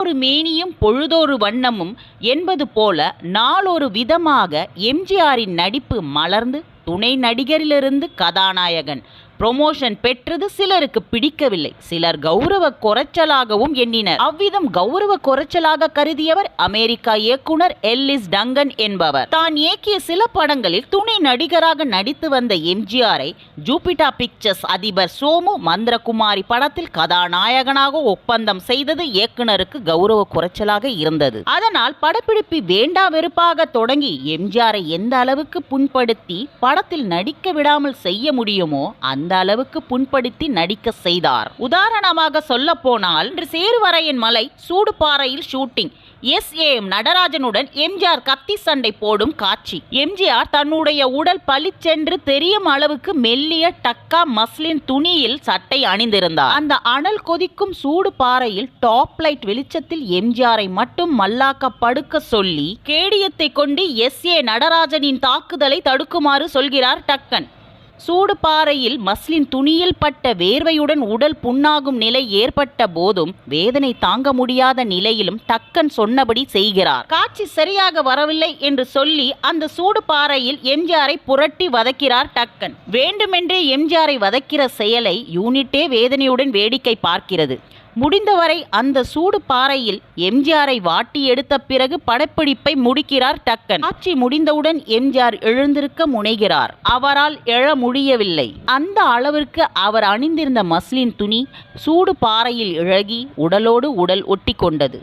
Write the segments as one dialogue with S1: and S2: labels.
S1: ஒரு மேனியும் பொழுதொரு வண்ணமும் என்பது போல நாளொரு விதமாக எம்ஜிஆரின் நடிப்பு மலர்ந்து துணை நடிகரிலிருந்து கதாநாயகன் ப்ரொமோஷன் பெற்றது சிலருக்கு பிடிக்கவில்லை. சிலர் கௌரவ குறைச்சலாகவும் எண்ணினர். அவ்விதம் கௌரவ குறைச்சலாக கருதியவர் அமெரிக்கா இயக்குனர் எல்லிஸ் டங்கன் என்பவர். தான் இயக்கிய சில படங்களில் துணை நடிகராக நடித்து வந்த எம்ஜிஆரை ஜூபிட்டா பிக்சர்ஸ் அதிபர் சோமு மந்திரகுமாரி படத்தில் கதாநாயகனாக ஒப்பந்தம் செய்தது இயக்குனருக்கு கௌரவ குறைச்சலாக இருந்தது. அதனால் படப்பிடிப்பு வேண்டா வெறுப்பாக தொடங்கி எம்ஜிஆரை எந்த அளவுக்கு புண்படுத்தி படத்தில் நடிக்க விடாமல் செய்ய முடியுமோ அந்த அந்த அளவுக்கு புண்படுத்தி நடிக்க செய்தார். உதாரணமாக சொல்ல போனால் இன்று சேருவரையன் மலை சூடுபாறையில் ஷூட்டிங். எஸ். ஏம் நடராஜனுடன் எம்ஜிஆர் கத்தி சண்டை போடும் காட்சி. எம்ஜிஆர் தன்னுடைய உடல் பளிச்சென்று தெரியும் அளவுக்கு மெல்லிய டக்கா மஸ்லின் துணியில் சட்டை அணிந்திருந்தார். அந்த அனல் கொதிக்கும் சூடு பாறையில் டாப் லைட் வெளிச்சத்தில் எம்ஜிஆரை மட்டும் மல்லாக்க படுக்க சொல்லி கேடியத்தை கொண்டு எஸ். ஏ. நடராஜனின் தாக்குதலை தடுக்குமாறு சொல்கிறார் டக்கன். சூடு பாறையில் மஸ்லின் துணியில் பட்ட வேர்வையுடன் உடல் புண்ணாகும் நிலை ஏற்பட்ட போதும் வேதனை தாங்க முடியாத நிலையிலும் டக்கன் சொன்னபடி செய்கிறார். காட்சி சரியாக வரவில்லை என்று சொல்லி அந்த சூடு பாறையில் எம்ஜிஆரை புரட்டி வதக்கிறார் டக்கன். வேண்டுமென்றே எம்ஜிஆரை வதக்கிற செயலை யூனிட்டே வேதனையுடன் வேடிக்கை பார்க்கிறது. முடிந்தவரை அந்த சூடு பாறையில் எம்ஜிஆரை வாட்டி எடுத்த பிறகு படப்பிடிப்பை முடிக்கிறார் டக்கன். காட்சி முடிந்தவுடன் எம்ஜிஆர் எழுந்திருக்க முனைகிறார். அவரால் எழ முடியவில்லை. அந்த அளவிற்கு அவர் அணிந்திருந்த மஸ்லின் துணி சூடு பாறையில் இழகி உடலோடு உடல் ஒட்டி கொண்டது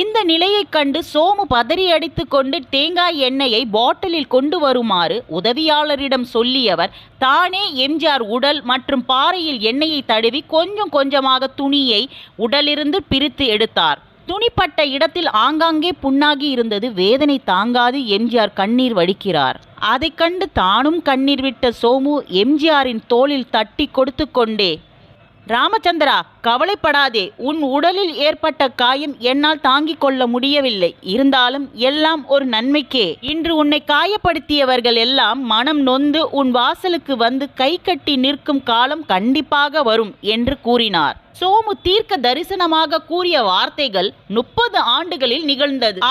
S1: இந்த நிலையைக் கண்டு சோமு பதறி அடித்து கொண்டு தேங்காய் எண்ணெயை பாட்டிலில் கொண்டு வருமாறு உதவியாளரிடம் சொல்லியவர் தானே எம்ஜிஆர் உடல் மற்றும் பாறையில் எண்ணெயை தடவி கொஞ்சம் கொஞ்சமாக துணியை உடலிருந்து பிரித்து எடுத்தார். துணிப்பட்ட இடத்தில் ஆங்காங்கே புண்ணாகி இருந்தது. வேதனை தாங்காது எம்ஜிஆர் கண்ணீர் வடிக்கிறார். அதைக் கண்டு தானும் கண்ணீர் விட்ட சோமு எம்ஜிஆரின் தோளில் தட்டி கொடுத்து கொண்டே ராமச்சந்திரா கவலைப்படாதே. உன் உடலில் ஏற்பட்ட காயம் என்னால் தாங்கிக் கொள்ள முடியவில்லை. இருந்தாலும் எல்லாம் ஒரு நன்மைக்கே. இன்று உன்னை காயப்படுத்தியவர்கள் எல்லாம் மனம் நொந்து உன் வாசலுக்கு வந்து கை கட்டி நிற்கும் காலம் கண்டிப்பாக வரும் என்று கூறினார். சோமு தீர்க்க தரிசனமாக கூறிய வார்த்தைகள் முப்பது ஆண்டுகளில் நிகழ்ந்தது.